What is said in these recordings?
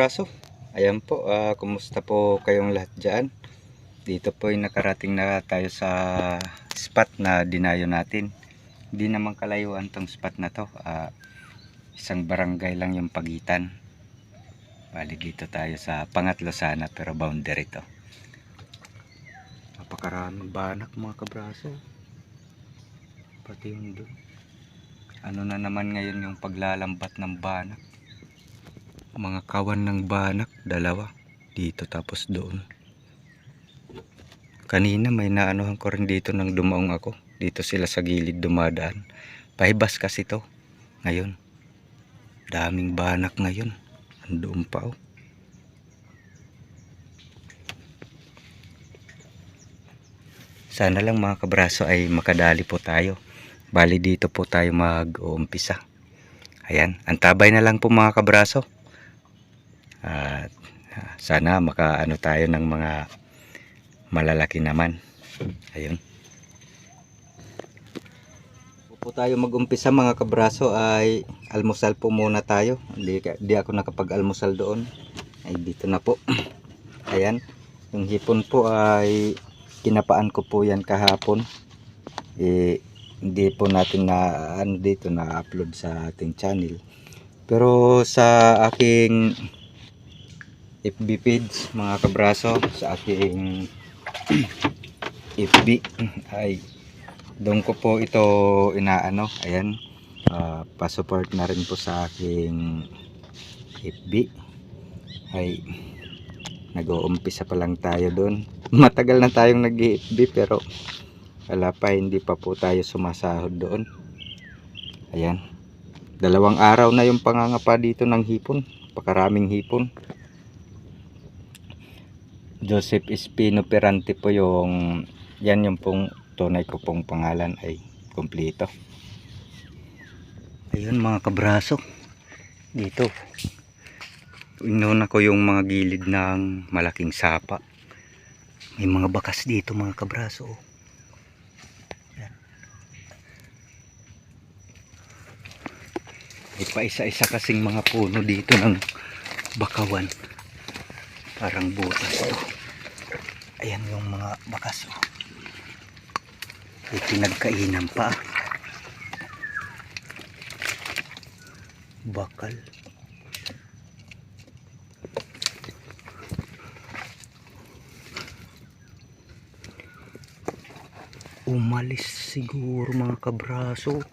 kabraso. Ayan po, ah, kumusta po kayong lahat dyan? Dito po ay nakarating na tayo sa spot na dinayo natin. Hindi naman kalayuan tong spot na to. Ah, isang barangay lang yung pagitan. Bali dito tayo sa pangatlo sana pero boundary to. Napakaraming banak mga kabraso. Pati yung doon. Ano na naman ngayon yung paglalambat ng banak mga kawan ng banak dalawa. Dito tapos doon. Kanina may naanohan ko rin dito nang dumaong ako. Dito sila sa gilid dumadaan. Pahibas kasi to. Ngayon daming banak ngayon. Andoon pa oh. Sana lang mga kabraso ay makadali po tayo. Bali dito po tayo mag-uumpisa. Ayan antabay na lang po mga kabraso at ah, sana makaano tayo ng mga malalaki naman. Ayun. Po tayo mag-umpisa mga kabraso ay almusal po muna tayo. Hindi, di ako nakapag-almusal doon. Ay dito na po. Ayan. Yung hipon po ay kinapaan ko po yan kahapon. Eh, hindi po natin na ano dito na upload sa ating channel. Pero sa aking FB page mga kabraso sa aking FB ay doon ko po ito inaano. Ayan uh, pa-support na rin po sa aking FB ay nag-uumpisa pa lang tayo doon. Matagal na tayong nag-FB pero wala pa hindi pa po tayo sumasahod doon. Ayan dalawang araw na yung pangangapa dito ng hipon pakaraming hipon Joseph Espino Perante po yung yan yung pong tunay ko pong pangalan ay kompleto ayun mga kabraso. Dito. Inuna ko yung mga gilid ng malaking sapa. May mga bakas dito mga kabraso. Yan. may pa isa-isa kasing mga puno dito ng bakawan parang butas to. Ayan yung mga bakas oh. may pinagkainan pa. Bakal. Umalis siguro mga kabraso.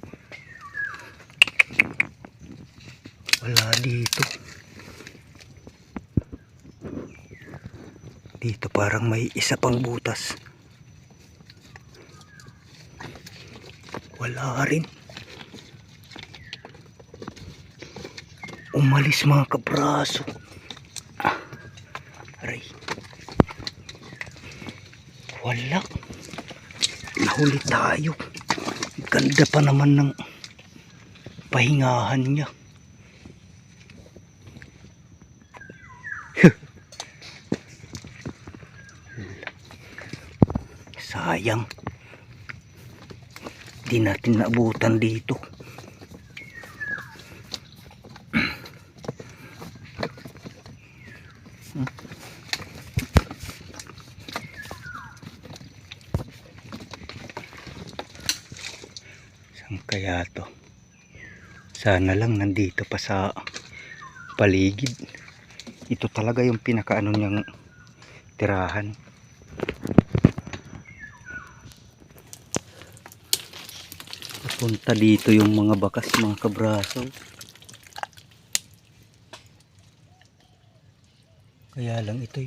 Wala dito dito parang may isa pang butas. Wala rin. Umalis mga kabraso. Ah, aray. Wala. Nahuli tayo. Ganda pa naman ng pahingahan niya sayang. Di natin naabutan dito. Saan kaya to? Sana lang nandito pa sa paligid. Ito talaga yung pinakaano niyang tirahan Punta dito yung mga bakas mga kabraso. Kaya lang ito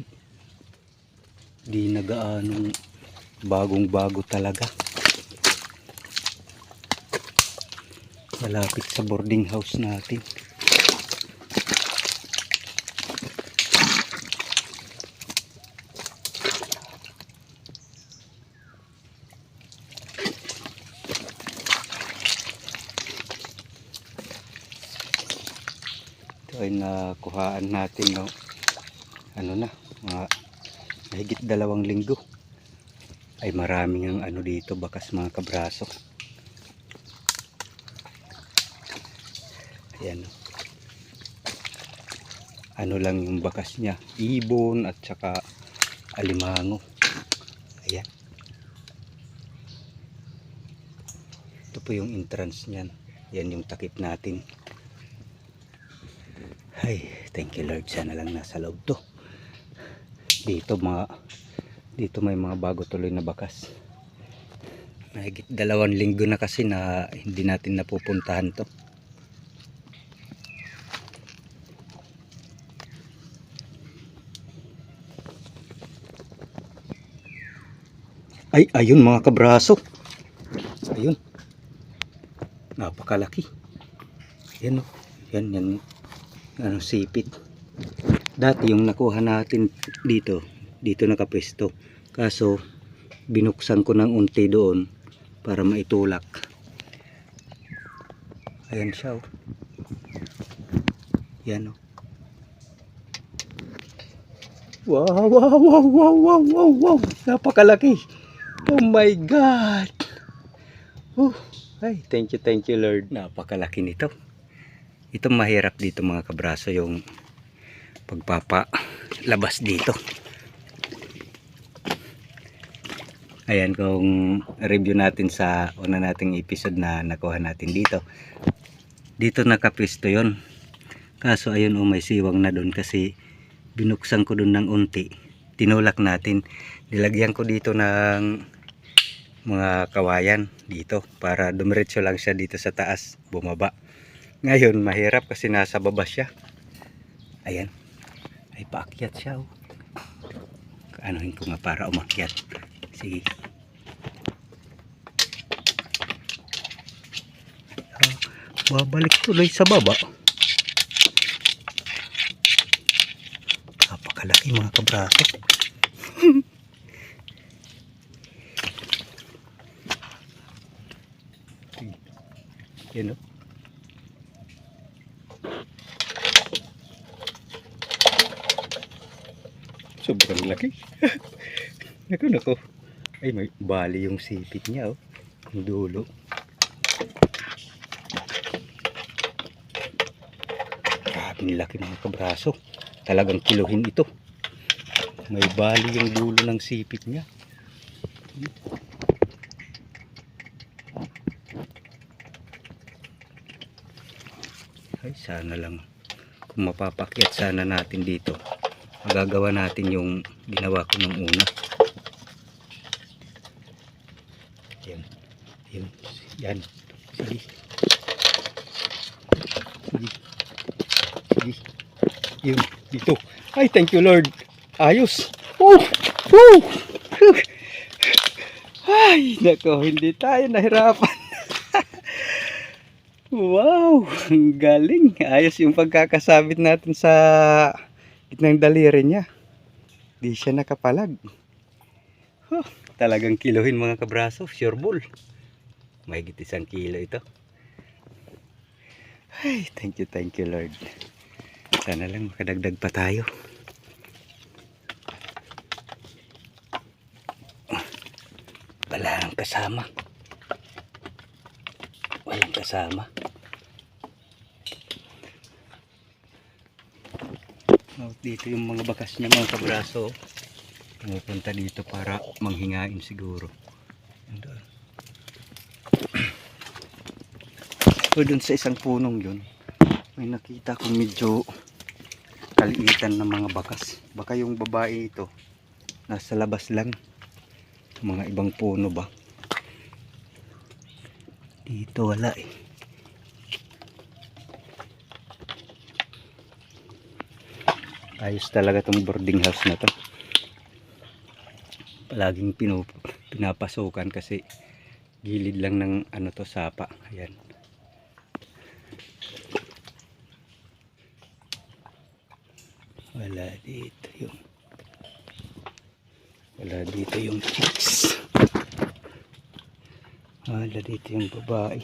di nagaanong bagong bago talaga. Malapit sa boarding house natin. Ito ay nakuhaan natin no ano na mga mahigit dalawang linggo ay maraming ang ano dito bakas mga kabraso ayan no. ano lang yung bakas niya. Ibon at saka alimango. Ayan. Ito po yung entrance niyan. Yan yung takip natin. Ay, thank you Lord. Sana lang nasa loob to. Dito mga dito may mga bago tuloy na bakas. Mahigit dalawang linggo na kasi na hindi natin napupuntahan to. Ay, ayun mga kabraso. Ayun. Napakalaki. Yan o. Yan, yan. Ano, sipit. Dati yung nakuha natin dito, dito nakapwesto. Kaso, binuksan ko ng unti doon para maitulak. Ayan siya oh. Yan oh. Wow, wow, wow, wow, wow, wow, wow. Napakalaki. Oh my God. Oh, ay, thank you, thank you Lord. Napakalaki nito. Ito mahirap dito mga kabraso yung pagpapa labas dito. Ayan kung review natin sa una nating episode na nakuha natin dito. Dito nakapisto yon. Kaso ayun oh, may siwang na doon kasi binuksan ko doon ng unti. Tinulak natin. Nilagyan ko dito ng mga kawayan dito para dumiretso lang siya dito sa taas, bumaba. Ngayon mahirap kasi nasa baba siya. Ayan. Ay paakyat siya oh. Anuhin ko nga para umakyat. Sige. Ah, babalik tuloy sa baba. Napakalaki mga kabraso. Yan o. Sobrang laki. Naku, naku. Ay, may bali yung sipit niya, oh. Yung dulo. Grabe laki mga kabraso. Talagang kiluhin ito. May bali yung dulo ng sipit niya. Ay, sana lang. Kung mapapakyat sana natin dito. Magagawa natin yung ginawa ko nung una. Yan. Yan. Yan. Sige. Sige. Sige. Yun. Dito. Ay, thank you Lord. Ayos. Oh! Oh! Ay, nako, hindi tayo nahirapan. wow, galing. Ayos yung pagkakasabit natin sa gitnang daliri niya. Di siya nakapalag. Huh, talagang kilohin mga kabraso, sure bull. May isang kilo ito. Ay, thank you, thank you Lord. Sana lang makadagdag pa tayo. Wala nang kasama. Walang kasama. Oh, dito yung mga bakas niya mga kabraso. Pumupunta dito para manghingain siguro. Andun. O dun sa isang punong yun, may nakita ko medyo kaliitan ng mga bakas. Baka yung babae ito, nasa labas lang. Mga ibang puno ba? Dito wala eh. Ayos talaga tong boarding house na to. Palaging pinapasukan kasi gilid lang ng ano to sapa. Ayan. Wala dito yung wala dito yung chicks. Wala dito yung babae.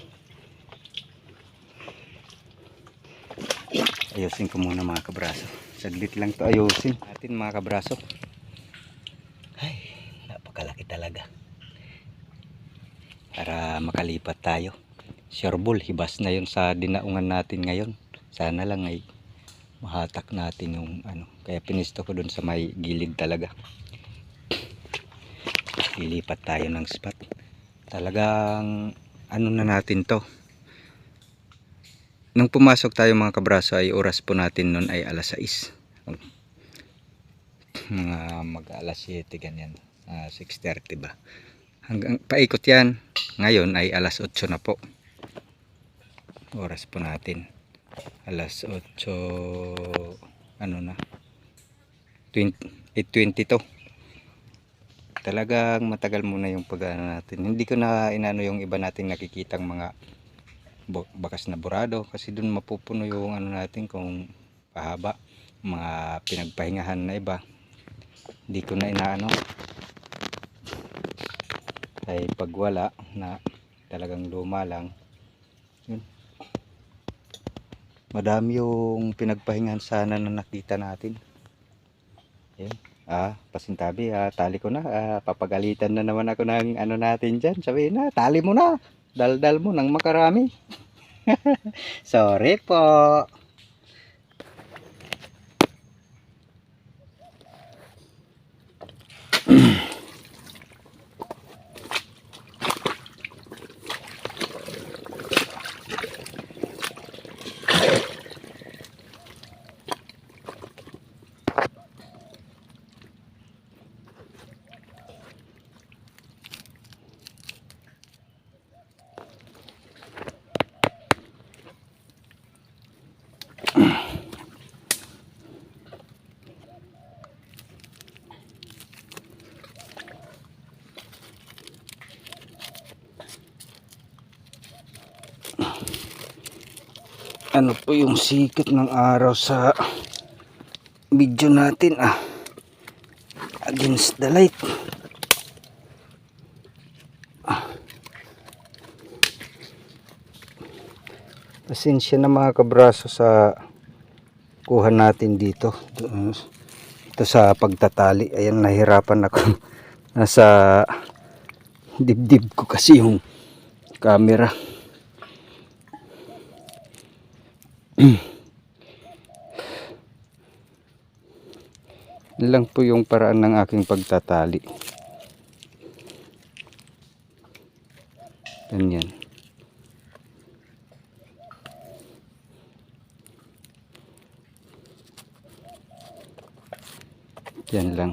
Ayusin ko muna mga kabraso. Saglit lang to ayusin natin mga kabraso. Ay, napakalaki talaga. Para makalipat tayo. Sure bull, hibas na yun sa dinaungan natin ngayon. Sana lang ay mahatak natin yung ano kaya pinisto ko dun sa may gilid talaga lilipat tayo ng spot talagang ano na natin to nung pumasok tayo mga kabraso ay oras po natin nun ay alas 6 mga mag alas 7 ganyan. Ah, 6.30 ba? Hanggang paikot yan. Ngayon ay alas 8 na po. Oras po natin. Alas 8 ano na? 20, 8.22 talagang matagal muna yung pag ano natin. Hindi ko na inano yung iba nating nakikitang mga bakas na burado kasi dun mapupuno yung ano natin kung pahaba mga pinagpahingahan na iba. Hindi ko na inaano. Ay pag wala na talagang luma lang yun. Madami yung pinagpahingahan sana na nakita natin. Yun. Ah pasintabi ah, tali ko na. Ah, papagalitan na naman ako ng ano natin dyan. Sabihin na tali mo na. Daldal mo ng makarami. Sorry po ano po yung sikat ng araw sa video natin ah? Against the light. Ah. pasensya na mga kabraso sa kuha natin dito. Ito sa pagtatali. Ayan nahirapan ako. Nasa dibdib ko kasi yung camera Yun lang po yung paraan ng aking pagtatali. Ganyan. Yan lang.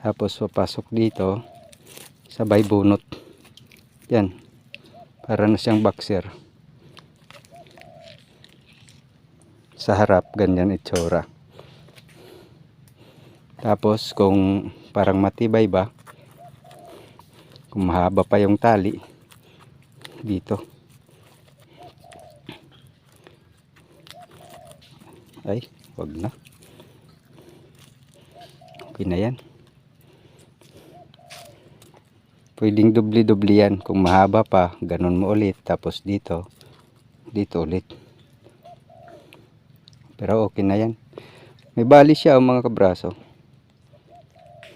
Tapos papasok dito, sabay bunot. Yan. Para na siyang boxer. Sa harap, ganyan itsura. Tapos kung parang matibay ba, kung mahaba pa yung tali, dito. Ay, wag na. Okay na yan. Pwedeng dubli-dubli yan. Kung mahaba pa, ganun mo ulit. Tapos dito, dito ulit. Pero okay na yan. May bali siya ang mga kabraso.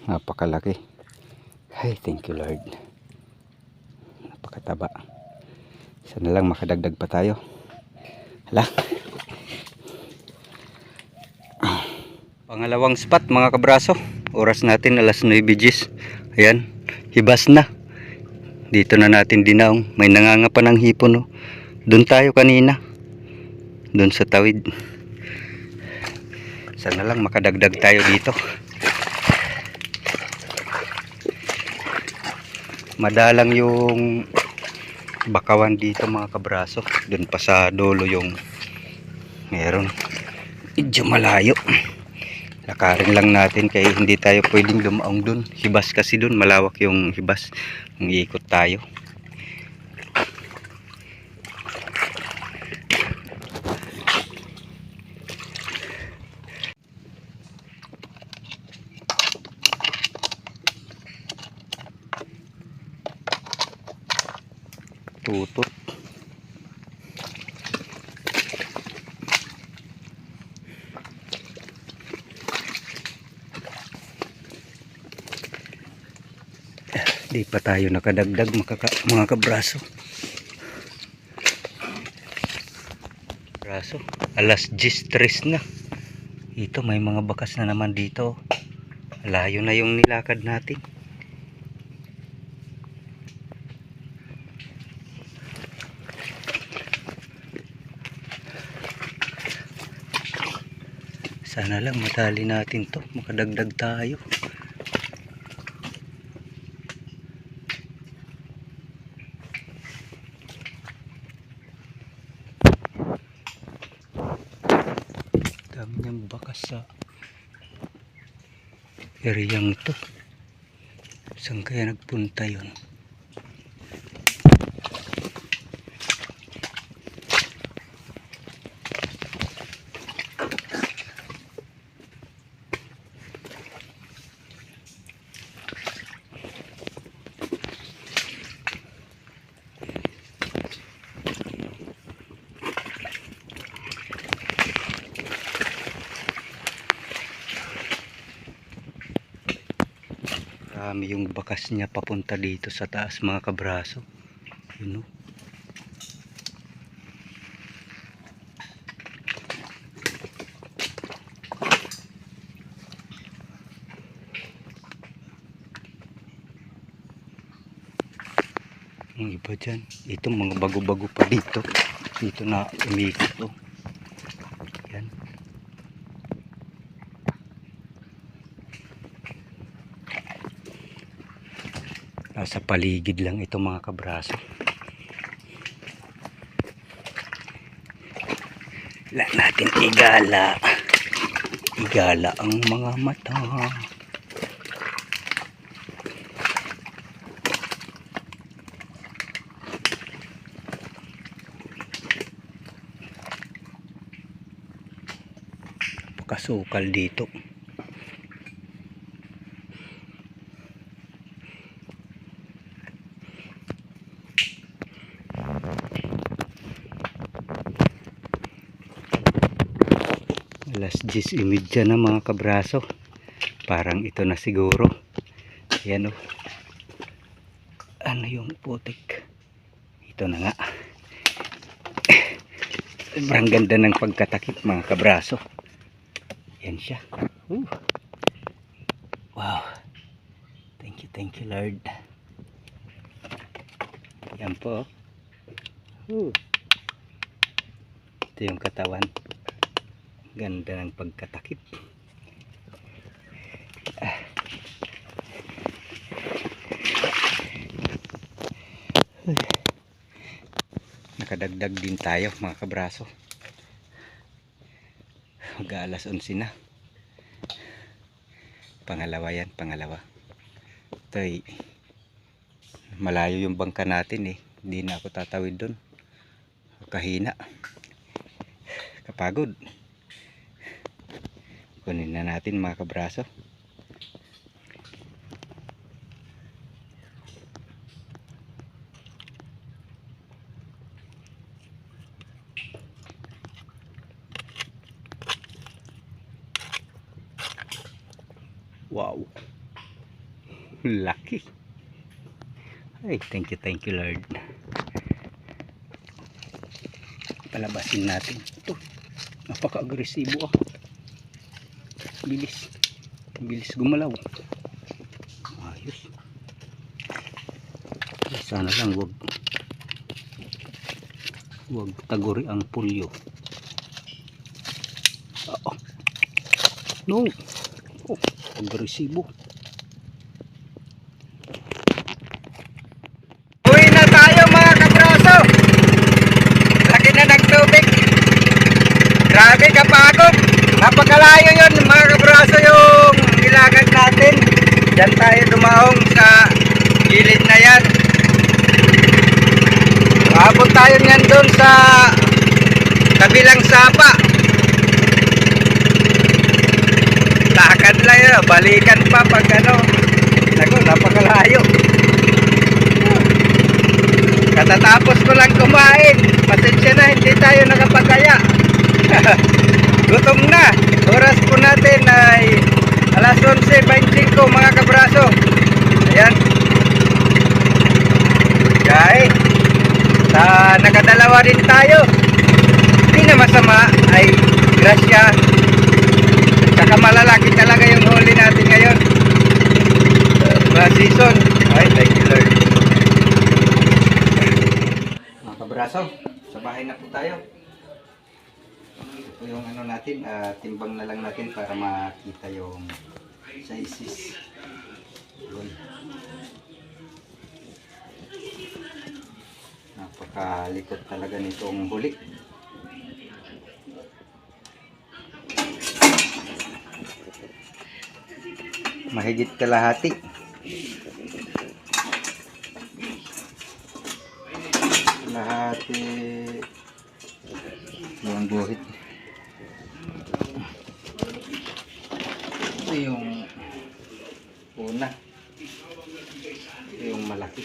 Napakalaki. Ay, thank you Lord. Napakataba. Sana lang makadagdag pa tayo. Hala. Pangalawang spot mga kabraso. Oras natin alas 9 gis. Ayan. Hibas na. Dito na natin dinaong. May nangangapa ng hipon. Oh. Doon tayo kanina. Doon sa tawid. Sana lang makadagdag tayo dito. Madalang yung bakawan dito mga kabraso. Doon pa sa dulo yung meron. Medyo malayo. Lakarin lang natin kaya hindi tayo pwedeng dumaong dun. Hibas kasi dun. Malawak yung hibas. Iikot tayo. Tutot. Di pa tayo nakadagdag mga kabraso. Braso. Alas 10 na. Ito may mga bakas na naman dito. Layo na yung nilakad natin. Sana lang matali natin to. Makadagdag tayo. Dami niyang bakas sa areang to. Saan kaya nagpunta yon? Marami yung bakas niya papunta dito sa taas mga kabraso. Yun o. Ang iba dyan. Ito mga bago-bago pa dito. Dito na umikot to. Yan. Nasa paligid lang ito mga kabraso. Wala natin igala. Igala ang mga mata. Pakasukal dito. Alas 10.30 na mga kabraso. Parang ito na siguro. Ayan o. Ano yung putik? Ito na nga. Sobrang ganda ng pagkatakip mga kabraso. Yan siya. Wow. Thank you, thank you Lord. Yan po. Woo. Ito yung katawan. Ganda ng pagkatakip. Nakadagdag din tayo mga kabraso. Mag alas 11 na. Pangalawa yan, pangalawa. Ito ay malayo yung bangka natin eh. Hindi na ako tatawid doon. Kahina. Kapagod. Kunin na natin mga kabraso. Wow. Lucky. Ay, thank you, thank you Lord. Palabasin natin. Ito. Napaka-agresibo ah. Bilis. Bilis gumalaw. Ayos. Sana lang wag wag taguri ang pulyo. Oo. No. Oh, agresibo. Uwi na tayo mga kabraso. Laki na ng tubig. Grabe kapagod. Napakalayo yun mga kabraso yung ilagad natin. Diyan tayo dumaong sa gilid na yan. Abot tayo niyan doon sa kabilang sapa. Lakad lang yun. Balikan pa pag ano. Naku, napakalayo. Katatapos ko lang kumain. Pasensya na, hindi tayo nakapagaya. Gutom na. Oras po natin ay alas 11.25 mga kabraso. Ayan. Kaya sa nakadalawa din tayo. Hindi na masama ay grasya Pinakamalalaki talaga yung huli natin ngayon. Ba season. Ay, thank you Lord. Mga kabraso, sa bahay na po tayo. Yung ano natin, ah, timbang na lang natin para makita yung sizes. Yun. Napakalikot talaga nitong huli. Mahigit. Kalahati yung guhit. Ito yung una. Ito yung malaki.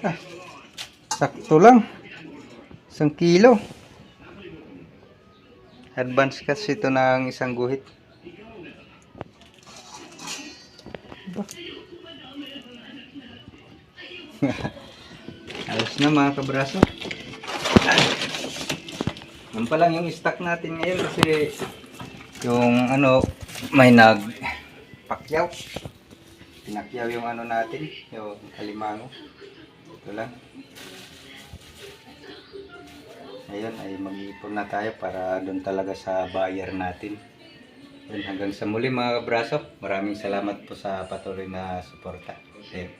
Ah, sakto lang. Isang kilo. Advance kasi ito ng isang guhit. Ayos na mga kabraso. Yan pa lang yung stock natin ngayon kasi yung ano may nag pakyaw. Pinakyaw yung ano natin, yung alimango. Ito lang. Ayun, ay mag-ipon na tayo para doon talaga sa buyer natin. Yun, hanggang sa muli mga kabraso. Maraming salamat po sa patuloy na suporta. Ayun.